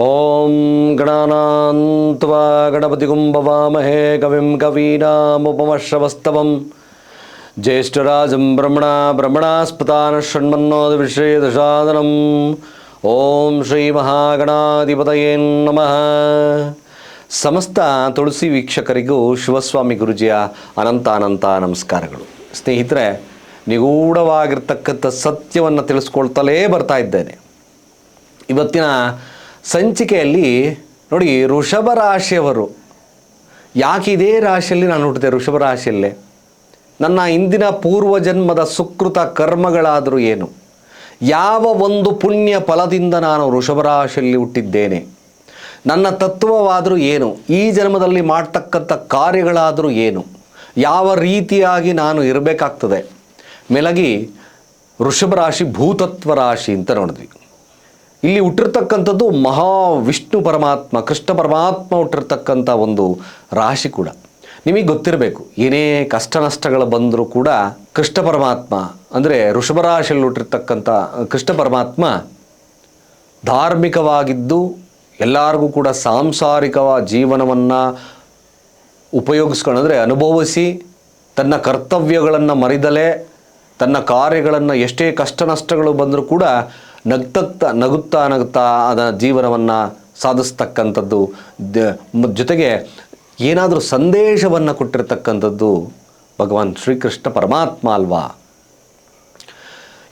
ಓಂ ಗುಂಬವಾ ಮಹೇ ಕವಿಂ ಕವೀನಾಮುಪಮಶ್ರವಸ್ತವಂ ಜ್ಯೇಷ್ಠರಾಜಂ ಬ್ರಹ್ಮಣ ಬ್ರಹ್ಮಣಾಸ್ಪತಾನ ಷಣ್ಮನ್ನೋದ ವಿಶ್ರೇದಶಾದನಂ ಓಂ ಶ್ರೀ ಮಹಾಗಣಾಧಿಪತಯೇ ನಮಃ ಸಮಸ್ತ ತುಳಸಿ ವೀಕ್ಷಕರಿಗೂ ಶಿವಸ್ವಾಮಿ ಗುರುಜಿಯ ಅನಂತ ಅನಂತ ನಮಸ್ಕಾರಗಳು. ಸ್ನೇಹಿತರೆ, ನಿಗೂಢವಾಗಿರ್ತಕ್ಕಂಥ ಸತ್ಯವನ್ನು ತಿಳಿಸ್ಕೊಳ್ತಲೇ ಬರ್ತಾ ಇದ್ದೇನೆ. ಇವತ್ತಿನ ಸಂಚಿಕೆಯಲ್ಲಿ ನೋಡಿ ಋಷಭ ರಾಶಿಯವರು. ಯಾಕೆ ಇದೇ ರಾಶಿಯಲ್ಲಿ ನಾನು ಹುಟ್ಟಿದೆ ಋಷಭ ರಾಶಿಯಲ್ಲೇ? ನನ್ನ ಇಂದಿನ ಪೂರ್ವಜನ್ಮದ ಸುಕೃತ ಕರ್ಮಗಳಾದರೂ ಏನು? ಯಾವ ಒಂದು ಪುಣ್ಯ ಫಲದಿಂದ ನಾನು ಋಷಭ ರಾಶಿಯಲ್ಲಿ ಹುಟ್ಟಿದ್ದೇನೆ? ನನ್ನ ತತ್ವವಾದರೂ ಏನು? ಈ ಜನ್ಮದಲ್ಲಿ ಮಾಡ್ತಕ್ಕಂಥ ಕಾರ್ಯಗಳಾದರೂ ಏನು? ಯಾವ ರೀತಿಯಾಗಿ ನಾನು ಇರಬೇಕಾಗ್ತದೆ? ಮೆಲಗಿ ವೃಷಭ ರಾಶಿ ಭೂತತ್ವ ರಾಶಿ ಅಂತ ನೋಡಿದ್ವಿ. ಇಲ್ಲಿ ಹುಟ್ಟಿರ್ತಕ್ಕಂಥದ್ದು ಮಹಾವಿಷ್ಣು ಪರಮಾತ್ಮ, ಕೃಷ್ಣ ಪರಮಾತ್ಮ ಹುಟ್ಟಿರ್ತಕ್ಕಂಥ ಒಂದು ರಾಶಿ ಕೂಡ. ನಿಮಗೆ ಗೊತ್ತಿರಬೇಕು, ಏನೇ ಕಷ್ಟ ನಷ್ಟಗಳು ಬಂದರೂ ಕೂಡ ಕೃಷ್ಣ ಪರಮಾತ್ಮ, ಅಂದರೆ ಋಷಭರಾಶಿಯಲ್ಲಿ ಹುಟ್ಟಿರ್ತಕ್ಕಂಥ ಕೃಷ್ಣ ಪರಮಾತ್ಮ ಧಾರ್ಮಿಕವಾಗಿದ್ದು ಎಲ್ಲರಿಗೂ ಕೂಡ ಸಾಂಸಾರಿಕ ಜೀವನವನ್ನು ಉಪಯೋಗಿಸ್ಕೊಂಡಂದರೆ ಅನುಭವಿಸಿ ತನ್ನ ಕರ್ತವ್ಯಗಳನ್ನು ಮರಿದಲೇ ತನ್ನ ಕಾರ್ಯಗಳನ್ನು ಎಷ್ಟೇ ಕಷ್ಟ ನಷ್ಟಗಳು ಬಂದರೂ ಕೂಡ ನಗ್ತಕ್ತ ನಗುತ್ತಾ ನಗುತ್ತಾ ಅದರ ಜೀವನವನ್ನು ಸಾಧಿಸ್ತಕ್ಕಂಥದ್ದು. ಜೊತೆಗೆ ಏನಾದರೂ ಸಂದೇಶವನ್ನು ಕೊಟ್ಟಿರ್ತಕ್ಕಂಥದ್ದು ಭಗವಾನ್ ಶ್ರೀಕೃಷ್ಣ ಪರಮಾತ್ಮ ಅಲ್ವಾ?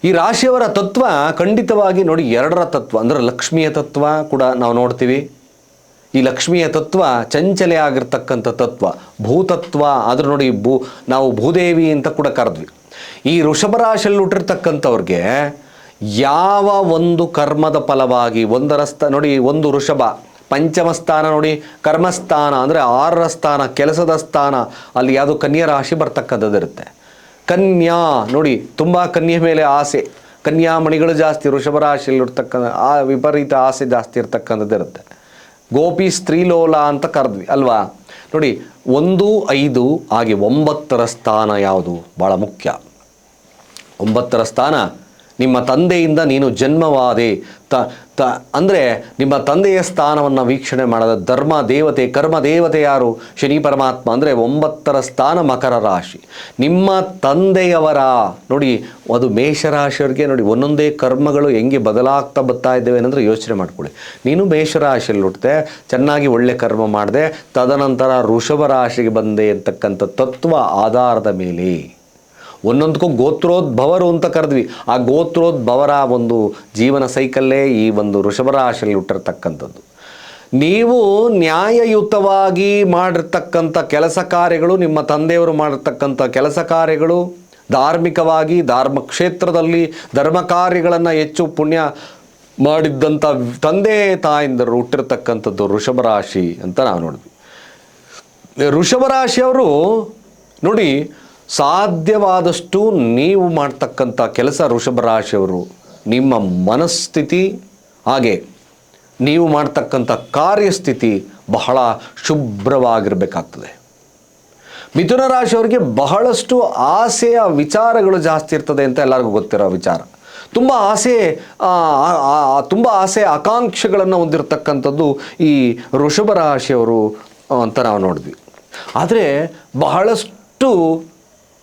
ಈ ರಾಶಿಯವರ ತತ್ವ ಖಂಡಿತವಾಗಿ ನೋಡಿ ಎರಡರ ತತ್ವ, ಅಂದರೆ ಲಕ್ಷ್ಮಿಯ ತತ್ವ ಕೂಡ ನಾವು ನೋಡ್ತೀವಿ. ಈ ಲಕ್ಷ್ಮಿಯ ತತ್ವ ಚಂಚಲೆ ಆಗಿರ್ತಕ್ಕಂಥ ತತ್ವ, ಭೂತತ್ವ, ಆದರೂ ನೋಡಿ ಭೂ, ನಾವು ಭೂದೇವಿ ಅಂತ ಕೂಡ ಕರೆದ್ವಿ. ಈ ವೃಷಭ ರಾಶಿಯಲ್ಲಿ ಹುಟ್ಟಿರ್ತಕ್ಕಂಥವ್ರಿಗೆ ಯಾವ ಒಂದು ಕರ್ಮದ ಫಲವಾಗಿ ಒಂದರ ಸ್ಥ ನೋಡಿ, ಒಂದು ವೃಷಭ, ಪಂಚಮ ಸ್ಥಾನ ನೋಡಿ, ಕರ್ಮಸ್ಥಾನ ಅಂದರೆ ಆರರ ಸ್ಥಾನ, ಕೆಲಸದ ಸ್ಥಾನ, ಅಲ್ಲಿ ಯಾವುದು ಕನ್ಯಾ ರಾಶಿ ಬರ್ತಕ್ಕಂಥದ್ದಿರುತ್ತೆ. ಕನ್ಯಾ ನೋಡಿ, ತುಂಬ ಕನ್ಯೆ ಮೇಲೆ ಆಸೆ. ಕನ್ಯಾ ಮಣಿಗಳು ಜಾಸ್ತಿ, ವೃಷಭ ರಾಶಿಯಲ್ಲಿ ಇರ್ತಕ್ಕಂಥ, ಆ ವಿಪರೀತ ಆಸೆ ಜಾಸ್ತಿ ಇರುತ್ತೆ ಗೋಪಿ, ಸ್ತ್ರೀಲೋಲ ಅಂತ ಕರೆದ್ವಿ, ಅಲ್ವಾ? ನೋಡಿ, ಒಂದು, ಐದು, ಹಾಗೆ ಒಂಬತ್ತರ ಸ್ಥಾನ ಯಾವುದು? ಭಾಳ ಮುಖ್ಯ. ಒಂಬತ್ತರ ಸ್ಥಾನ ನಿಮ್ಮ ತಂದೆಯಿಂದ ನೀನು ಜನ್ಮವಾದೆ. ತ ತ, ಅಂದರೆ ನಿಮ್ಮ ತಂದೆಯ ಸ್ಥಾನವನ್ನು ವೀಕ್ಷಣೆ ಮಾಡದ ಧರ್ಮ ದೇವತೆ, ಕರ್ಮ ದೇವತೆ ಯಾರು? ಶನಿ ಪರಮಾತ್ಮ ಅಂದರೆ ಒಂಬತ್ತರ ಸ್ಥಾನ ಮಕರ ರಾಶಿ. ನಿಮ್ಮ ತಂದೆಯವರ, ನೋಡಿ, ಅದು ಮೇಷರಾಶಿಯವರಿಗೆ ನೋಡಿ, ಒಂದೊಂದೇ ಕರ್ಮಗಳು ಹೆಂಗೆ ಬದಲಾಗ್ತಾ ಬರ್ತಾ ಇದ್ದೇವೆ ಅಂದರೆ ಯೋಚನೆ ಮಾಡ್ಕೊಳ್ಳಿ. ನೀನು ಮೇಷರಾಶಿಯಲ್ಲಿ ಹುಟ್ಟಿದೆ, ಚೆನ್ನಾಗಿ ಒಳ್ಳೆ ಕರ್ಮ ಮಾಡಿದೆ, ತದನಂತರ ಋಷಭ ರಾಶಿಗೆ ಬಂದೆ ಅಂತಕ್ಕಂಥ ತತ್ವ ಆಧಾರದ ಮೇಲೆ. ಒಂದೊಂದಕ್ಕೂ ಗೋತ್ರೋದ್ಭವರು ಅಂತ ಕರೆದ್ವಿ. ಆ ಗೋತ್ರೋದ್ಭವರ ಒಂದು ಜೀವನ ಸೈಕಲ್ಲೇ ಈ ಒಂದು ವೃಷಭರಾಶಿಯಲ್ಲಿ ಹುಟ್ಟಿರ್ತಕ್ಕಂಥದ್ದು. ನೀವು ನ್ಯಾಯಯುತವಾಗಿ ಮಾಡಿರ್ತಕ್ಕಂಥ ಕೆಲಸ ಕಾರ್ಯಗಳು, ನಿಮ್ಮ ತಂದೆಯವರು ಮಾಡಿರ್ತಕ್ಕಂಥ ಕೆಲಸ ಕಾರ್ಯಗಳು, ಧಾರ್ಮಿಕವಾಗಿ, ಧಾರ್ಮ ಕ್ಷೇತ್ರದಲ್ಲಿ ಧರ್ಮ ಕಾರ್ಯಗಳನ್ನು ಹೆಚ್ಚು ಪುಣ್ಯ ಮಾಡಿದ್ದಂಥ ತಂದೆ, ತಾಯಿಂದರು ಹುಟ್ಟಿರ್ತಕ್ಕಂಥದ್ದು ವೃಷಭ ರಾಶಿ ಅಂತ ನಾವು ನೋಡಿದ್ವಿ. ವೃಷಭ ರಾಶಿಯವರು ನೋಡಿ ಸಾಧ್ಯವಾದಷ್ಟು ನೀವು ಮಾಡ್ತಕ್ಕಂಥ ಕೆಲಸ ರಾಶಿಯವರು, ನಿಮ್ಮ ಮನಸ್ಥಿತಿ, ಹಾಗೆ ನೀವು ಮಾಡ್ತಕ್ಕಂಥ ಕಾರ್ಯಸ್ಥಿತಿ ಬಹಳ ಶುಭ್ರವಾಗಿರಬೇಕಾಗ್ತದೆ. ಮಿಥುನ ರಾಶಿಯವರಿಗೆ ಬಹಳಷ್ಟು ಆಸೆಯ ವಿಚಾರಗಳು ಜಾಸ್ತಿ ಇರ್ತದೆ ಅಂತ ಎಲ್ಲರಿಗೂ ಗೊತ್ತಿರೋ ವಿಚಾರ. ತುಂಬ ಆಸೆ ತುಂಬ ಆಸೆ ಆಕಾಂಕ್ಷೆಗಳನ್ನು ಹೊಂದಿರತಕ್ಕಂಥದ್ದು ಈ ರಾಶಿಯವರು ಅಂತ ನಾವು ನೋಡಿದ್ವಿ. ಆದರೆ ಬಹಳಷ್ಟು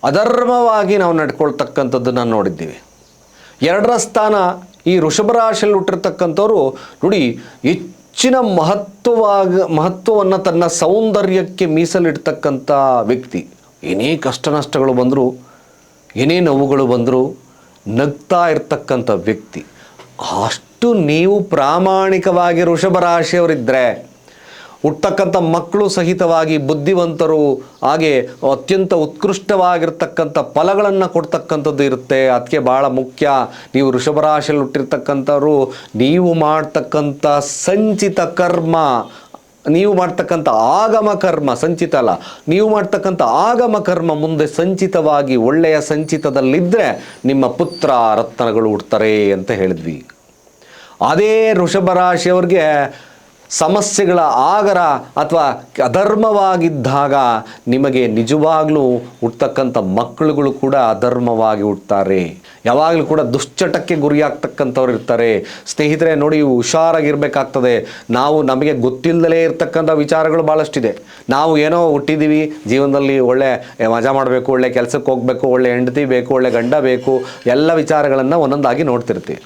ಅಧರ್ಮವಾಗಿ ನಾವು ನಡ್ಕೊಳ್ತಕ್ಕಂಥದ್ದನ್ನು ನೋಡಿದ್ದೀವಿ. ಎರಡರ ಸ್ಥಾನ ಈ ವೃಷಭ ರಾಶಿಯಲ್ಲಿ ಹುಟ್ಟಿರ್ತಕ್ಕಂಥವ್ರು ನೋಡಿ ಹೆಚ್ಚಿನ ಮಹತ್ವವಾಗ, ಮಹತ್ವವನ್ನು ತನ್ನ ಸೌಂದರ್ಯಕ್ಕೆ ಮೀಸಲಿಡ್ತಕ್ಕಂಥ ವ್ಯಕ್ತಿ. ಏನೇ ಕಷ್ಟ ನಷ್ಟಗಳು ಬಂದರೂ, ಏನೇ ನೋವುಗಳು ಬಂದರೂ ನಗ್ತಾ ಇರ್ತಕ್ಕಂಥ ವ್ಯಕ್ತಿ. ಅಷ್ಟು ನೀವು ಪ್ರಾಮಾಣಿಕವಾಗಿ ವೃಷಭ ರಾಶಿಯವರಿದ್ದರೆ ಹುಟ್ಟಕ್ಕಂಥ ಮಕ್ಕಳು ಸಹಿತವಾಗಿ ಬುದ್ಧಿವಂತರು, ಹಾಗೆ ಅತ್ಯಂತ ಉತ್ಕೃಷ್ಟವಾಗಿರ್ತಕ್ಕಂಥ ಫಲಗಳನ್ನು ಕೊಡ್ತಕ್ಕಂಥದ್ದು ಇರುತ್ತೆ. ಅದಕ್ಕೆ ಭಾಳ ಮುಖ್ಯ. ನೀವು ವೃಷಭರಾಶಿಯಲ್ಲಿ ಹುಟ್ಟಿರ್ತಕ್ಕಂಥವ್ರು, ನೀವು ಮಾಡ್ತಕ್ಕಂಥ ಸಂಚಿತ ಕರ್ಮ, ನೀವು ಮಾಡ್ತಕ್ಕಂಥ ಆಗಮ ಕರ್ಮ, ಸಂಚಿತ ಅಲ್ಲ, ನೀವು ಮಾಡ್ತಕ್ಕಂಥ ಆಗಮ ಕರ್ಮ ಮುಂದೆ ಸಂಚಿತವಾಗಿ, ಒಳ್ಳೆಯ ಸಂಚಿತದಲ್ಲಿದ್ದರೆ ನಿಮ್ಮ ಪುತ್ರ ರತ್ನಗಳು ಹುಡ್ತಾರೆ ಅಂತ ಹೇಳಿದ್ವಿ. ಅದೇ ವೃಷಭ ರಾಶಿಯವ್ರಿಗೆ ಸಮಸ್ಯೆಗಳ ಆಗರ ಅಥವಾ ಅಧರ್ಮವಾಗಿದ್ದಾಗ ನಿಮಗೆ ನಿಜವಾಗ್ಲೂ ಹುಟ್ಟತಕ್ಕಂಥ ಮಕ್ಕಳುಗಳು ಕೂಡ ಅಧರ್ಮವಾಗಿ ಹುಟ್ಟುತ್ತಾರೆ ಯಾವಾಗಲೂ ಕೂಡ ದುಶ್ಚಟಕ್ಕೆ ಗುರಿಯಾಗ್ತಕ್ಕಂಥವ್ರು ಇರ್ತಾರೆ. ಸ್ನೇಹಿತರೆ, ನೋಡಿ ಹುಷಾರಾಗಿರ್ಬೇಕಾಗ್ತದೆ. ನಾವು ನಮಗೆ ಗೊತ್ತಿಲ್ಲದಲೇ ಇರ್ತಕ್ಕಂಥ ವಿಚಾರಗಳು ಭಾಳಷ್ಟಿದೆ ನಾವು ಏನೋ ಹುಟ್ಟಿದ್ದೀವಿ, ಜೀವನದಲ್ಲಿ ಒಳ್ಳೆ ಮಜಾ ಮಾಡಬೇಕು, ಒಳ್ಳೆ ಕೆಲಸಕ್ಕೆ ಹೋಗಬೇಕು, ಒಳ್ಳೆ ಹೆಂಡತಿ ಬೇಕು, ಒಳ್ಳೆ ಗಂಡ ಬೇಕು, ಎಲ್ಲ ವಿಚಾರಗಳನ್ನು ಒಂದೊಂದಾಗಿ ನೋಡ್ತಿರ್ತೀವಿ.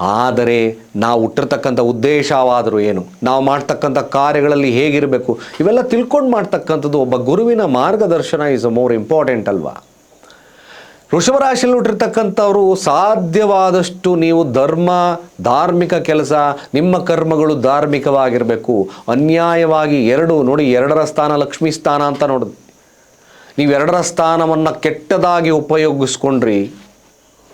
ಆದರೆ ನಾವು ಹುಟ್ಟಿರ್ತಕ್ಕಂಥ ಉದ್ದೇಶವಾದರೂ ಏನು? ನಾವು ಮಾಡ್ತಕ್ಕಂಥ ಕಾರ್ಯಗಳಲ್ಲಿ ಹೇಗಿರಬೇಕು? ಇವೆಲ್ಲ ತಿಳ್ಕೊಂಡು ಮಾಡ್ತಕ್ಕಂಥದ್ದು ಒಬ್ಬ ಗುರುವಿನ ಮಾರ್ಗದರ್ಶನ ಇಸ್ ಮೋರ್ ಇಂಪಾರ್ಟೆಂಟ್ ಅಲ್ವಾ? ವೃಷಭ ರಾಶಿಯಲ್ಲಿ ಹುಟ್ಟಿರ್ತಕ್ಕಂಥವ್ರು ಸಾಧ್ಯವಾದಷ್ಟು ನೀವು ಧರ್ಮ, ಧಾರ್ಮಿಕ ಕೆಲಸ, ನಿಮ್ಮ ಕರ್ಮಗಳು ಧಾರ್ಮಿಕವಾಗಿರಬೇಕು. ಅನ್ಯಾಯವಾಗಿ ಎರಡು, ನೋಡಿ, ಎರಡರ ಸ್ಥಾನ ಲಕ್ಷ್ಮಿ ಸ್ಥಾನ ಅಂತ ನೋಡಿದ್ವಿ ನೀವು ಎರಡರ ಸ್ಥಾನವನ್ನು ಕೆಟ್ಟದಾಗಿ ಉಪಯೋಗಿಸ್ಕೊಂಡ್ರಿ.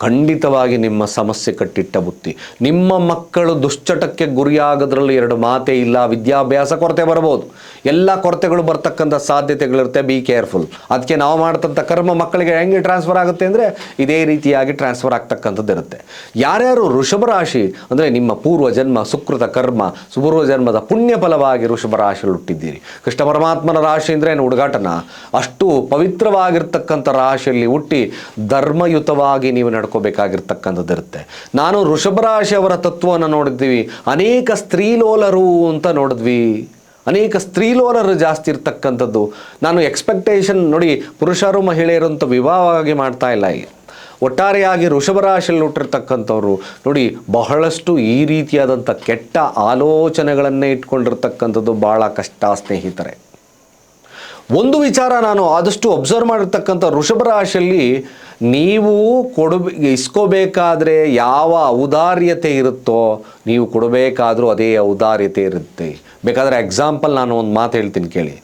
ಖಂಡಿತವಾಗಿ ನಿಮ್ಮ ಸಮಸ್ಯೆ ಕಟ್ಟಿಟ್ಟ ಬುತ್ತಿ. ನಿಮ್ಮ ಮಕ್ಕಳು ದುಶ್ಚಟಕ್ಕೆ ಗುರಿಯಾಗೋದ್ರಲ್ಲಿ ಎರಡು ಮಾತೇ ಇಲ್ಲ, ವಿದ್ಯಾಭ್ಯಾಸ ಕೊರತೆ ಬರ್ಬೋದು. ಎಲ್ಲ ಕೊರತೆಗಳು ಬರ್ತಕ್ಕಂಥ ಸಾಧ್ಯತೆಗಳಿರುತ್ತೆ ಬಿ ಕೇರ್ಫುಲ್ ಅದಕ್ಕೆ ನಾವು ಮಾಡ್ತಂಥ ಕರ್ಮ ಮಕ್ಕಳಿಗೆ ಹೆಂಗೆ ಟ್ರಾನ್ಸ್ಫರ್ ಆಗುತ್ತೆ ಅಂದರೆ, ಇದೇ ರೀತಿಯಾಗಿ ಟ್ರಾನ್ಸ್ಫರ್ ಆಗ್ತಕ್ಕಂಥದ್ದು ಇರುತ್ತೆ. ಯಾರ್ಯಾರು ಋಷಭ ರಾಶಿ, ಅಂದರೆ ನಿಮ್ಮ ಪೂರ್ವ ಜನ್ಮ ಸುಕೃತ ಕರ್ಮ ಸುಪೂರ್ವ ಜನ್ಮದ ಪುಣ್ಯ ಫಲವಾಗಿ ರಾಶಿಯಲ್ಲಿ ಹುಟ್ಟಿದ್ದೀರಿ. ಕೃಷ್ಣ ಪರಮಾತ್ಮನ ರಾಶಿ ಅಂದರೆ ಏನು? ಹುಡುಗಾಟನ ಅಷ್ಟು ಪವಿತ್ರವಾಗಿರ್ತಕ್ಕಂಥ ರಾಶಿಯಲ್ಲಿ ಹುಟ್ಟಿ ಧರ್ಮಯುತವಾಗಿ ನೀವು ನಡ್ಕೋಬೇಕಾಗಿರ್ತಕ್ಕಂಥದ್ದು ಇರುತ್ತೆ ನಾನು ವೃಷಭ ರಾಶಿಯವರ ತತ್ವವನ್ನು ನೋಡಿದ್ವಿ. ಅನೇಕ ಸ್ತ್ರೀಲೋಲರು ಅಂತ ನೋಡಿದ್ವಿ. ಅನೇಕ ಸ್ತ್ರೀಲೋಲರು ಜಾಸ್ತಿ ಇರ್ತಕ್ಕಂಥದ್ದು. ನಾನು ಎಕ್ಸ್ಪೆಕ್ಟೇಷನ್ ನೋಡಿ ಪುರುಷರು ಮಹಿಳೆಯರು ಅಂತ ವಿವಾಹವಾಗಿ ಮಾಡ್ತಾ ಇಲ್ಲ ಒಟ್ಟಾರೆಯಾಗಿ ವೃಷಭರಾಶಿಯಲ್ಲಿ ಹುಟ್ಟಿರ್ತಕ್ಕಂಥವ್ರು ನೋಡಿ ಬಹಳಷ್ಟು ಈ ರೀತಿಯಾದಂಥ ಕೆಟ್ಟ ಆಲೋಚನೆಗಳನ್ನೇ ಇಟ್ಕೊಂಡಿರ್ತಕ್ಕಂಥದ್ದು ಭಾಳ ಕಷ್ಟ ಸ್ನೇಹಿತರೆ. ಒಂದು ವಿಚಾರ ನಾನು ಆದಷ್ಟು ಅಬ್ಸರ್ವ್ ಮಾಡಿರ್ತಕ್ಕಂಥ ವೃಷಭ ರಾಶಿಯಲ್ಲಿ ನೀವು ಕೊಡು ಇಸ್ಕೋಬೇಕಾದ್ರೆ ಯಾವ ಔದಾರ್ಯತೆ ಇರುತ್ತೋ, ನೀವು ಕೊಡಬೇಕಾದರೂ ಅದೇ ಔದಾರ್ಯತೆ ಇರುತ್ತೆ. ಬೇಕಾದರೆ ಎಕ್ಸಾಂಪಲ್ ನಾನು ಒಂದು ಮಾತು ಹೇಳ್ತೀನಿ ಕೇಳಿ.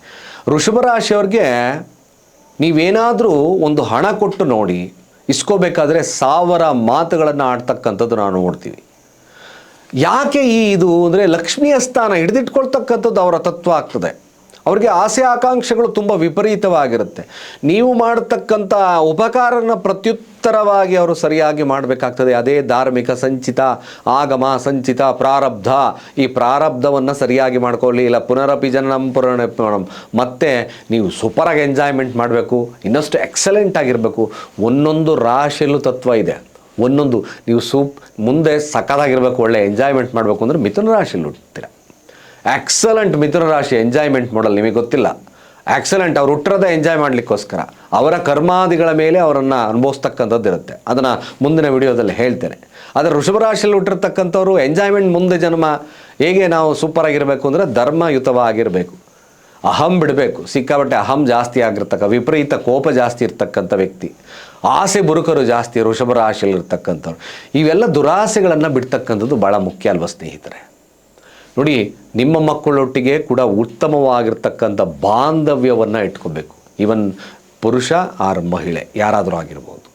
ವೃಷಭ ರಾಶಿಯವ್ರಿಗೆ ನೀವೇನಾದರೂ ಒಂದು ಹಣ ಕೊಟ್ಟು ನೋಡಿ, ಇಸ್ಕೋಬೇಕಾದ್ರೆ ಸಾವಿರ ಮಾತುಗಳನ್ನು ಆಡ್ತಕ್ಕಂಥದ್ದು ನಾವು ನೋಡ್ತೀವಿ ಯಾಕೆ ಈ ಇದು ಅಂದರೆ ಲಕ್ಷ್ಮಿಯ ಸ್ಥಾನ ಹಿಡಿದಿಟ್ಕೊಳ್ತಕ್ಕಂಥದ್ದು ಅವರ ತತ್ವ ಆಗ್ತದೆ. ಅವರಿಗೆ ಆಸೆ ಆಕಾಂಕ್ಷೆಗಳು ತುಂಬ ವಿಪರೀತವಾಗಿರುತ್ತೆ. ನೀವು ಮಾಡತಕ್ಕಂಥ ಉಪಕಾರನ ಪ್ರತ್ಯುತ್ತರವಾಗಿ ಅವರು ಸರಿಯಾಗಿ ಮಾಡಬೇಕಾಗ್ತದೆ. ಅದೇ ಧಾರ್ಮಿಕ ಸಂಚಿತ, ಆಗಮ, ಸಂಚಿತ, ಪ್ರಾರಬ್ಧ. ಈ ಪ್ರಾರಬ್ಧವನ್ನು ಸರಿಯಾಗಿ ಮಾಡ್ಕೊಳ್ಳಿ. ಇಲ್ಲ, ಪುನರಪಿ ಜನನಂ ಮತ್ತೆ ನೀವು ಸೂಪರಾಗಿ ಎಂಜಾಯ್ಮೆಂಟ್ ಮಾಡಬೇಕು. ಇನ್ನಷ್ಟು ಎಕ್ಸಲೆಂಟ್ ಆಗಿರಬೇಕು. ಒಂದೊಂದು ರಾಶಿಯಲ್ಲೂ ತತ್ವ ಇದೆ. ಒಂದೊಂದು ನೀವು ಸೂಪ್, ಮುಂದೆ ಸಕ್ಕದಾಗಿರಬೇಕು ಒಳ್ಳೆ ಎಂಜಾಯ್ಮೆಂಟ್ ಮಾಡಬೇಕು ಅಂದರೆ ಮಿಥುನ ರಾಶಿಯಲ್ಲಿ ಹುಡ್ತೀರ ಎಕ್ಸಲೆಂಟ್ ಮಿಥುನ ರಾಶಿ ಎಂಜಾಯ್ಮೆಂಟ್ ಮಾಡಲ್ ನಿಮಗೆ ಗೊತ್ತಿಲ್ಲ. ಎಕ್ಸಲೆಂಟ್ ಅವ್ರು ಹುಟ್ಟರದ ಎಂಜಾಯ್ ಮಾಡಲಿಕ್ಕೋಸ್ಕರ ಅವರ ಕರ್ಮಾದಿಗಳ ಮೇಲೆ ಅವರನ್ನು ಅನುಭವಿಸ್ತಕ್ಕಂಥದ್ದು ಇರುತ್ತೆ. ಅದನ್ನು ಮುಂದಿನ ವಿಡಿಯೋದಲ್ಲಿ ಹೇಳ್ತೇನೆ. ಆದರೆ ವೃಷಭರಾಶಿಯಲ್ಲಿ ಹುಟ್ಟಿರ್ತಕ್ಕಂಥವ್ರು ಎಂಜಾಯ್ಮೆಂಟ್ ಮುಂದೆ ಜನ್ಮ ಹೇಗೆ ನಾವು ಸೂಪರಾಗಿರಬೇಕು ಅಂದರೆ ಧರ್ಮಯುತವಾಗಿರಬೇಕು. ಅಹಂ ಬಿಡಬೇಕು. ಸಿಕ್ಕಾಬಟ್ಟೆ ಅಹಂ ಜಾಸ್ತಿ ಆಗಿರ್ತಕ್ಕ, ವಿಪರೀತ ಕೋಪ ಜಾಸ್ತಿ ಇರ್ತಕ್ಕಂಥ ವ್ಯಕ್ತಿ. ಆಸೆ ಬುರುಕರು ಜಾಸ್ತಿ ವೃಷಭ ರಾಶಿಯಲ್ಲಿ ಇರ್ತಕ್ಕಂಥವ್ರು ಇವೆಲ್ಲ ದುರಾಸೆಗಳನ್ನು ಬಿಡ್ತಕ್ಕಂಥದ್ದು ಭಾಳ ಮುಖ್ಯ ಅಲ್ವ ಸ್ನೇಹಿತರೆ? ನೋಡಿ, ನಿಮ್ಮ ಮಕ್ಕಳೊಟ್ಟಿಗೆ ಕೂಡ ಉತ್ತಮವಾಗಿರ್ತಕ್ಕಂಥ ಬಾಂಧವ್ಯವನ್ನು ಇಟ್ಕೋಬೇಕು. ಈವನ್ ಪುರುಷ ಆರ್ ಮಹಿಳೆ, ಯಾರಾದರೂ ಆಗಿರ್ಬೋದು.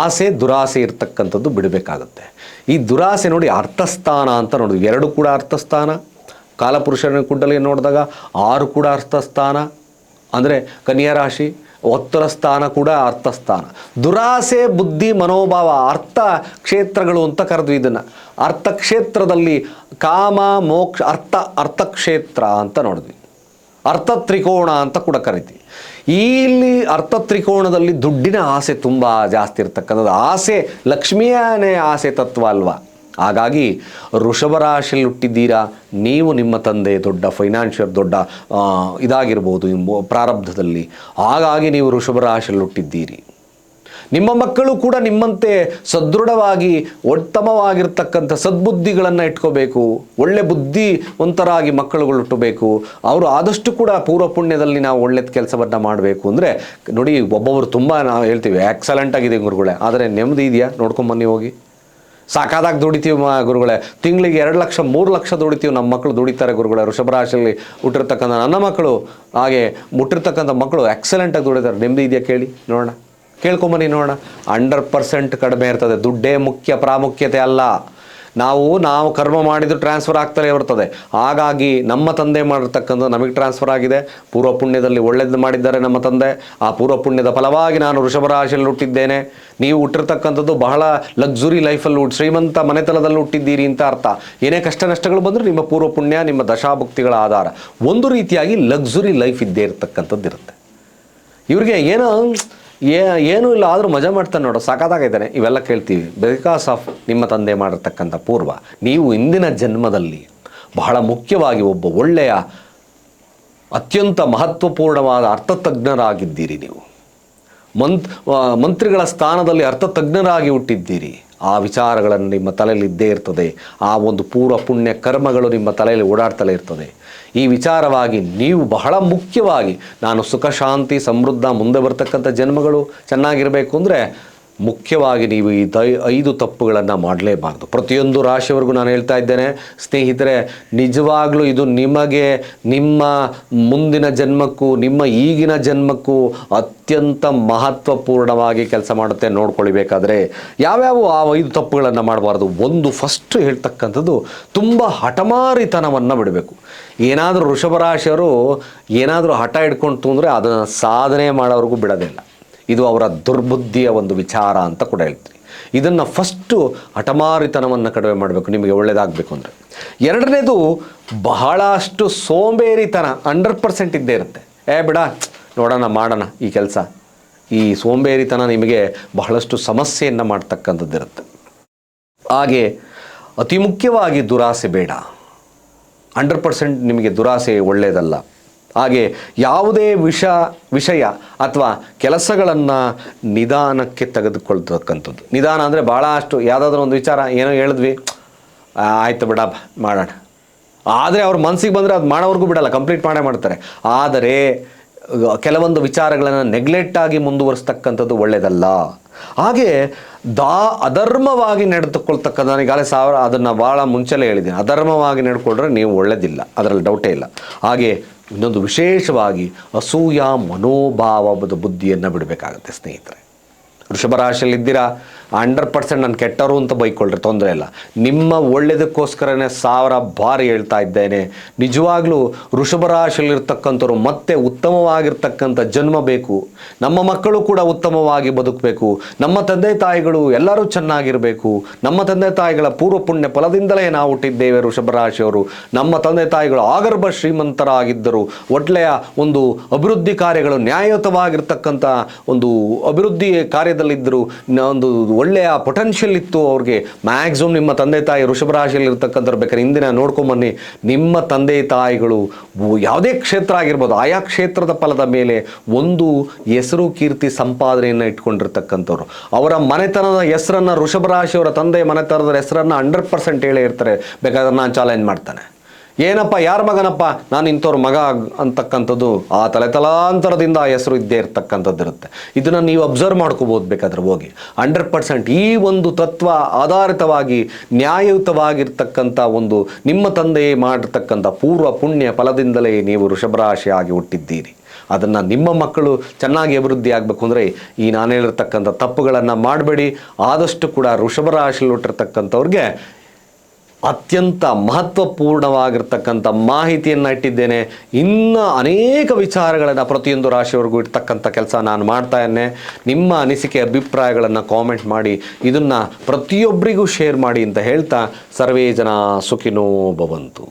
ಆಸೆ, ದುರಾಸೆ ಇರ್ತಕ್ಕಂಥದ್ದು ಬಿಡಬೇಕಾಗತ್ತೆ. ಈ ದುರಾಸೆ ನೋಡಿ ಅರ್ಥಸ್ಥಾನ ಅಂತ ನೋಡಿದ್ವಿ ಎರಡು ಕೂಡ ಅರ್ಥಸ್ಥಾನ. ಕಾಲಪುರುಷನ ಕುಂಡಲಿ ನೋಡಿದಾಗ ಆರು ಕೂಡ ಅರ್ಥಸ್ಥಾನ. ಅಂದರೆ ಕನ್ಯಾ ರಾಶಿ ಒತ್ತರ ಸ್ಥಾನ ಕೂಡ ಅರ್ಥಸ್ಥಾನ. ದುರಾಸೆ, ಬುದ್ಧಿ, ಮನೋಭಾವ, ಅರ್ಥ ಕ್ಷೇತ್ರಗಳು ಅಂತ ಕರೆದ್ವಿ ಇದನ್ನು. ಅರ್ಥಕ್ಷೇತ್ರದಲ್ಲಿ ಕಾಮ, ಮೋಕ್ಷ, ಅರ್ಥ ಅರ್ಥಕ್ಷೇತ್ರ ಅಂತ ನೋಡಿದ್ವಿ. ಅರ್ಥ ತ್ರಿಕೋಣ ಅಂತ ಕೂಡ ಕರಿತೀವಿ. ಇಲ್ಲಿ ಅರ್ಥ ತ್ರಿಕೋಣದಲ್ಲಿ ದುಡ್ಡಿನ ಆಸೆ ತುಂಬ ಜಾಸ್ತಿ ಇರ್ತಕ್ಕಂಥದ್ದು. ಆಸೆ ಲಕ್ಷ್ಮಿಯನೇ ಆಸೆ ತತ್ವ ಅಲ್ವಾ? ಹಾಗಾಗಿ ವೃಷಭರಾಶಿಯಲ್ಲಿ ಹುಟ್ಟಿದ್ದೀರಾ ನೀವು ನಿಮ್ಮ ತಂದೆ ದೊಡ್ಡ ಫೈನಾನ್ಷಿಯಲ್ ದೊಡ್ಡ ಇದಾಗಿರ್ಬೋದು ಪ್ರಾರಬ್ಧದಲ್ಲಿ. ಹಾಗಾಗಿ ನೀವು ವೃಷಭರಾಶಿಯಲ್ಲಿ ಹುಟ್ಟಿದ್ದೀರಿ ನಿಮ್ಮ ಮಕ್ಕಳು ಕೂಡ ನಿಮ್ಮಂತೆ ಸದೃಢವಾಗಿ ಉತ್ತಮವಾಗಿರ್ತಕ್ಕಂಥ ಸದ್ಬುದ್ಧಿಗಳನ್ನು ಇಟ್ಕೋಬೇಕು, ಒಳ್ಳೆ ಬುದ್ಧಿವಂತರಾಗಿ ಮಕ್ಕಳುಗಳು ಹುಟ್ಟಬೇಕು, ಅವರು ಆದಷ್ಟು ಕೂಡ ಪೂರ್ವ ಪುಣ್ಯದಲ್ಲಿ ನಾವು ಒಳ್ಳೆದ ಕೆಲಸವನ್ನು ಮಾಡಬೇಕು ಅಂದರೆ, ನೋಡಿ ಒಬ್ಬೊಬ್ಬರು ತುಂಬ ನಾವು ಹೇಳ್ತೀವಿ ಎಕ್ಸಲೆಂಟ್ ಆಗಿದೆ ಗುರುಗಳೇ, ಆದರೆ ನೆಮ್ಮದಿ ಇದೆಯಾ? ನೋಡ್ಕೊಂಬನ್ನಿ ಹೋಗಿ. ಸಾಕಾದಾಗ ದುಡಿತೀವಿ ಮಾ ಗುರುಗಳೇ. ತಿಂಗಳಿಗೆ ಎರಡು ಲಕ್ಷ, ಮೂರು ಲಕ್ಷ ದುಡಿತೀವಿ ನಮ್ಮ ಮಕ್ಕಳು ದುಡಿತಾರೆ ಗುರುಗಳೇ. ವೃಷಭ ರಾಶಿಯಲ್ಲಿ ಹುಟ್ಟಿರ್ತಕ್ಕಂಥ ನನ್ನ ಮಕ್ಕಳು ಹಾಗೆ ಮುಟ್ಟಿರ್ತಕ್ಕಂಥ ಮಕ್ಕಳು ಎಕ್ಸಲೆಂಟಾಗಿ ದುಡಿತಾರೆ. ನೆಮ್ಮದಿ ಇದೆಯಾ ಕೇಳಿ, ನೋಡೋಣ. ಕೇಳ್ಕೊಂಬನ್ನಿ, ನೋಡೋಣ. ಹಂಡ್ರೆಡ್ ಪರ್ಸೆಂಟ್ ಕಡಿಮೆ ಇರ್ತದೆ. ದುಡ್ಡೇ ಮುಖ್ಯ ಪ್ರಾಮುಖ್ಯತೆ ಅಲ್ಲ. ನಾವು ನಾವು ಕರ್ಮ ಮಾಡಿದ್ರು ಟ್ರಾನ್ಸ್ಫರ್ ಆಗ್ತಲೇ ಬರ್ತದೆ ಹಾಗಾಗಿ ನಮ್ಮ ತಂದೆ ಮಾಡಿರ್ತಕ್ಕಂಥ ನಮಗೆ ಟ್ರಾನ್ಸ್ಫರ್ ಆಗಿದೆ. ಪೂರ್ವ ಪುಣ್ಯದಲ್ಲಿ ಒಳ್ಳೆಯದು ಮಾಡಿದ್ದಾರೆ ನಮ್ಮ ತಂದೆ. ಆ ಪೂರ್ವ ಪುಣ್ಯದ ಫಲವಾಗಿ ನಾನು ವೃಷಭ ರಾಶಿಯಲ್ಲಿ ಹುಟ್ಟಿದ್ದೇನೆ. ನೀವು ಹುಟ್ಟಿರ್ತಕ್ಕಂಥದ್ದು ಬಹಳ ಲಕ್ಸುರಿ ಲೈಫಲ್ಲಿ ಹುಟ್ಟು ಶ್ರೀಮಂತ ಮನೆತನದಲ್ಲಿ ಹುಟ್ಟಿದ್ದೀರಿ ಅಂತ ಅರ್ಥ. ಏನೇ ಕಷ್ಟ ನಷ್ಟಗಳು ಬಂದರೂ ನಿಮ್ಮ ಪೂರ್ವ ಪುಣ್ಯ, ನಿಮ್ಮ ದಶಾಭುಕ್ತಿಗಳ ಆಧಾರ. ಒಂದು ರೀತಿಯಾಗಿ ಲಕ್ಸುರಿ ಲೈಫ್ ಇದ್ದೇ ಇರತಕ್ಕಂಥದ್ದು ಇರುತ್ತೆ ಇವರಿಗೆ ಏನೋ ಏ, ಏನೂ ಇಲ್ಲ, ಆದರೂ ಮಜಾ ಮಾಡ್ತಾನೆ ನೋಡೋ ಸಾಕಾಗಿದ್ದಾನೆ ಇವೆಲ್ಲ ಕೇಳ್ತೀವಿ. ಬಿಕಾಸ್ ಆಫ್ ನಿಮ್ಮ ತಂದೆ ಮಾಡಿರ್ತಕ್ಕಂಥ ಪೂರ್ವ, ನೀವು ಇಂದಿನ ಜನ್ಮದಲ್ಲಿ ಬಹಳ ಮುಖ್ಯವಾಗಿ ಒಬ್ಬ ಒಳ್ಳೆಯ, ಅತ್ಯಂತ ಮಹತ್ವಪೂರ್ಣವಾದ ಅರ್ಥತಜ್ಞರಾಗಿದ್ದೀರಿ ನೀವು. ಮಂತ್ ಮಂತ್ರಿಗಳ ಸ್ಥಾನದಲ್ಲಿ ಅರ್ಥತಜ್ಞರಾಗಿ ಹುಟ್ಟಿದ್ದೀರಿ. ಆ ವಿಚಾರಗಳನ್ನು ನಿಮ್ಮ ತಲೆಯಲ್ಲಿ ಇದ್ದೇ ಇರ್ತದೆ. ಆ ಒಂದು ಪೂರ್ವ ಪುಣ್ಯ ಕರ್ಮಗಳು ನಿಮ್ಮ ತಲೆಯಲ್ಲಿ ಓಡಾಡ್ತಲೇ ಇರ್ತದೆ. ಈ ವಿಚಾರವಾಗಿ ನೀವು ಬಹಳ ಮುಖ್ಯವಾಗಿ ನಾನು ಸುಖ, ಶಾಂತಿ, ಸಮೃದ್ಧ ಮುಂದೆ ಬರ್ತಕ್ಕಂಥ ಜನ್ಮಗಳು ಚೆನ್ನಾಗಿರಬೇಕು ಅಂದರೆ ಮುಖ್ಯವಾಗಿ ನೀವು ಈ ದೈ ಐದು ತಪ್ಪುಗಳನ್ನು ಮಾಡಲೇಬಾರ್ದು. ಪ್ರತಿಯೊಂದು ರಾಶಿಯವರೆಗೂ ನಾನು ಹೇಳ್ತಾ ಇದ್ದೇನೆ, ಸ್ನೇಹಿತರೆ, ನಿಜವಾಗ್ಲೂ ಇದು ನಿಮಗೆ ನಿಮ್ಮ ಮುಂದಿನ ಜನ್ಮಕ್ಕೂ, ನಿಮ್ಮ ಈಗಿನ ಜನ್ಮಕ್ಕೂ ಅತ್ಯಂತ ಮಹತ್ವಪೂರ್ಣವಾಗಿ ಕೆಲಸ ಮಾಡುತ್ತೆ ನೋಡ್ಕೊಳ್ಬೇಕಾದ್ರೆ, ಯಾವ್ಯಾವ ಆ ಐದು ತಪ್ಪುಗಳನ್ನು ಮಾಡಬಾರ್ದು? ಒಂದು ಫಸ್ಟ್ ಹೇಳ್ತಕ್ಕಂಥದ್ದು, ತುಂಬ ಹಠಮಾರಿತನವನ್ನು ಬಿಡಬೇಕು. ಏನಾದರೂ ವೃಷಭರಾಶಿಯವರು ಏನಾದರೂ ಹಠ ಹಿಡ್ಕೊಂಡು ಅಂದರೆ ಅದನ್ನು ಸಾಧನೆ ಮಾಡೋವ್ರಿಗೂ ಬಿಡೋದಿಲ್ಲ ಇದು ಅವರ ದುರ್ಬುದ್ಧಿಯ ಒಂದು ವಿಚಾರ ಅಂತ ಕೂಡ ಹೇಳ್ತೀನಿ ಇದನ್ನು ಫಸ್ಟು ಹಠಮಾರಿತನವನ್ನು ಕಡಿಮೆ ಮಾಡಬೇಕು, ನಿಮಗೆ ಒಳ್ಳೆಯದಾಗಬೇಕು ಅಂದರೆ. ಎರಡನೇದು ಬಹಳಷ್ಟು ಸೋಂಬೇರಿತನ, ಹಂಡ್ರೆಡ್ ಪರ್ಸೆಂಟ್ ಇದ್ದೇ ಇರುತ್ತೆ. ಏ ಬಿಡ, ನೋಡೋಣ, ಮಾಡೋಣ ಈ ಕೆಲಸ. ಈ ಸೋಂಬೇರಿತನ ನಿಮಗೆ ಬಹಳಷ್ಟು ಸಮಸ್ಯೆಯನ್ನು ಮಾಡ್ತಕ್ಕಂಥದ್ದಿರುತ್ತೆ ಹಾಗೆ ಅತಿ ಮುಖ್ಯವಾಗಿ ದುರಾಸೆ ಬೇಡ. ಹಂಡ್ರೆಡ್ ಪರ್ಸೆಂಟ್ ನಿಮಗೆ ದುರಾಸೆ ಒಳ್ಳೆಯದಲ್ಲ ಹಾಗೆ ಯಾವುದೇ ವಿಷ, ವಿಷಯ ಅಥವಾ ಕೆಲಸಗಳನ್ನು ನಿಧಾನಕ್ಕೆ ತೆಗೆದುಕೊಳ್ತಕ್ಕಂಥದ್ದು. ನಿಧಾನ ಅಂದರೆ ಭಾಳ ಅಷ್ಟು ಯಾವುದಾದ್ರೂ ಒಂದು ವಿಚಾರ ಏನೋ ಹೇಳಿದ್ವಿ. ಆಯಿತು ಬಿಡ ಮಾಡೋಣ. ಆದರೆ ಅವ್ರ ಮನಸ್ಸಿಗೆ ಬಂದರೆ ಅದು ಮಾಡೋವರೆಗೂ ಬಿಡಲ್ಲ ಕಂಪ್ಲೀಟ್ ಮಾಡೇ ಮಾಡ್ತಾರೆ. ಆದರೆ, ಕೆಲವೊಂದು ವಿಚಾರಗಳನ್ನು ನೆಗ್ಲೆಕ್ಟಾಗಿ ಮುಂದುವರಿಸ್ತಕ್ಕಂಥದ್ದು ಒಳ್ಳೆಯದಲ್ಲ ಹಾಗೆ ದಾ ಅಧರ್ಮವಾಗಿ ನಡೆದುಕೊಳ್ತಕ್ಕಂಥ ನಾನು ಈಗಾಗಲೇ ಸಾವಿರ ಅದನ್ನು ಭಾಳ ಮುಂಚೆಲೇ ಹೇಳಿದ್ದೀನಿ. ಅಧರ್ಮವಾಗಿ ನಡ್ಕೊಂಡ್ರೆ ನೀವು ಒಳ್ಳೇದಿಲ್ಲ. ಅದರಲ್ಲಿ ಡೌಟೇ ಇಲ್ಲ. ಹಾಗೆ ಇನ್ನೊಂದು ವಿಶೇಷವಾಗಿ ಅಸೂಯ ಮನೋಭಾವದ ಬುದ್ಧಿಯನ್ನು ಬಿಡಬೇಕಾಗತ್ತೆ ಸ್ನೇಹಿತರೆ. ವೃಷಭ ರಾಶಿಯಲ್ಲಿದ್ದೀರಾ? ಹಂಡ್ರೆಡ್ ಪರ್ಸೆಂಟ್ ನಾನು ಕೆಟ್ಟವರು ಅಂತ ಬೈಕೊಳ್ರಿ ತೊಂದರೆ ಇಲ್ಲ. ನಿಮ್ಮ ಒಳ್ಳೆಯದಕ್ಕೋಸ್ಕರನೇ ಸಾವಿರ ಬಾರಿ ಹೇಳ್ತಾ ಇದ್ದೇನೆ. ನಿಜವಾಗ್ಲೂ ರಾಶಿಯಲ್ಲಿರ್ತಕ್ಕಂಥವ್ರು ಮತ್ತೆ ಉತ್ತಮವಾಗಿರ್ತಕ್ಕಂಥ ಜನ್ಮ ಬೇಕು. ನಮ್ಮ ಮಕ್ಕಳು ಕೂಡ ಉತ್ತಮವಾಗಿ ಬದುಕಬೇಕು. ನಮ್ಮ ತಂದೆ ತಾಯಿಗಳು ಎಲ್ಲರೂ ಚೆನ್ನಾಗಿರಬೇಕು. ನಮ್ಮ ತಂದೆ ತಾಯಿಗಳ ಪೂರ್ವ ಪುಣ್ಯ ಫಲದಿಂದಲೇ ನಾವು ಹುಟ್ಟಿದ್ದೇವೆ ರಾಶಿಯವರು. ನಮ್ಮ ತಂದೆ ತಾಯಿಗಳು ಆಗರ್ಭ ಶ್ರೀಮಂತರಾಗಿದ್ದರು. ಒಟ್ಲೆಯ ಒಂದು ಅಭಿವೃದ್ಧಿ ಕಾರ್ಯಗಳು ನ್ಯಾಯಯುತವಾಗಿರ್ತಕ್ಕಂಥ ಒಂದು ಅಭಿವೃದ್ಧಿ ಕಾರ್ಯದಲ್ಲಿದ್ದರು. ಒಂದು ಒಳ್ಳೆಯ ಪೊಟೆನ್ಷಿಯಲ್ ಇತ್ತು ಅವ್ರಿಗೆ. ಮ್ಯಾಕ್ಸಿಮಮ್ ನಿಮ್ಮ ತಂದೆ ತಾಯಿ ವೃಷಭ ರಾಶಿಯಲ್ಲಿ ಇರ್ತಕ್ಕಂಥವ್ರು ಬೇಕಾದ್ರೆ ಇಂದಿನ ನೋಡ್ಕೊಂಬನ್ನಿ ನಿಮ್ಮ ತಂದೆ ತಾಯಿಗಳು ಯಾವುದೇ ಕ್ಷೇತ್ರ ಆಗಿರ್ಬೋದು, ಆಯಾ ಕ್ಷೇತ್ರದ ಫಲದ ಮೇಲೆ ಒಂದು ಹೆಸರು ಕೀರ್ತಿ ಸಂಪಾದನೆಯನ್ನು ಇಟ್ಕೊಂಡಿರ್ತಕ್ಕಂಥವ್ರು. ಅವರ ಮನೆತನದ ಹೆಸರನ್ನು ವೃಷಭ ರಾಶಿಯವರ ತಂದೆ ಮನೆತನದ ಹೆಸರನ್ನು ಹಂಡ್ರೆಡ್ ಪರ್ಸೆಂಟ್ ಹೇಳೇ ಇರ್ತಾರೆ. ಬೇಕಾದ್ರೆ ನಾನು ಚಾಲೆಂಜ್ ಮಾಡ್ತಾನೆ. ಏನಪ್ಪ, ಯಾರ ಮಗನಪ್ಪ? ನಾನು ಇಂಥವ್ರ ಮಗ ಅಂತಕ್ಕಂಥದ್ದು ಆ ತಲೆ ತಲಾಂತರದಿಂದ ಆ ಹೆಸರು ಇದ್ದೇ ಇರ್ತಕ್ಕಂಥದ್ದು ಇರುತ್ತೆ. ಇದನ್ನು ನೀವು ಅಬ್ಸರ್ವ್ ಮಾಡ್ಕೋಬೋದು ಬೇಕಾದ್ರೆ ಹೋಗಿ. ಹಂಡ್ರೆಡ್ ಪರ್ಸೆಂಟ್ ಈ ಒಂದು ತತ್ವ ಆಧಾರಿತವಾಗಿ ನ್ಯಾಯಯುತವಾಗಿರ್ತಕ್ಕಂಥ ಒಂದು ನಿಮ್ಮ ತಂದೆಯೇ ಮಾಡಿರ್ತಕ್ಕಂಥ ಪೂರ್ವ ಪುಣ್ಯ ಫಲದಿಂದಲೇ ನೀವು ವೃಷಭರಾಶಿಯಾಗಿ ಹುಟ್ಟಿದ್ದೀರಿ. ಅದನ್ನು ನಿಮ್ಮ ಮಕ್ಕಳು ಚೆನ್ನಾಗಿ ಅಭಿವೃದ್ಧಿ ಆಗಬೇಕು ಅಂದರೆ ಈ ನಾನು ಹೇಳಿರ್ತಕ್ಕಂಥ ತಪ್ಪುಗಳನ್ನು ಮಾಡಬೇಡಿ. ಆದಷ್ಟು ಕೂಡ ವೃಷಭ ರಾಶಿಯಲ್ಲಿ ಹುಟ್ಟಿರ್ತಕ್ಕಂಥವ್ರಿಗೆ ಅತ್ಯಂತ ಮಹತ್ವಪೂರ್ಣವಾಗಿರ್ತಕ್ಕಂಥ ಮಾಹಿತಿಯನ್ನು ಇಟ್ಟಿದ್ದೇನೆ. ಇನ್ನು ಅನೇಕ ವಿಚಾರಗಳನ್ನು ಪ್ರತಿಯೊಂದು ರಾಶಿಯವರೆಗೂ ಇರ್ತಕ್ಕಂಥ ಕೆಲಸ ನಾನು ಮಾಡ್ತಾ ಇದ್ದೇನೆ ನಿಮ್ಮ ಅನಿಸಿಕೆ, ಅಭಿಪ್ರಾಯಗಳನ್ನು ಕಾಮೆಂಟ್ ಮಾಡಿ, ಇದನ್ನು ಪ್ರತಿಯೊಬ್ಬರಿಗೂ ಶೇರ್ ಮಾಡಿ ಅಂತ ಹೇಳ್ತಾ ಸರ್ವೇ ಜನ ಸುಖಿನೋ ಭವಂತು.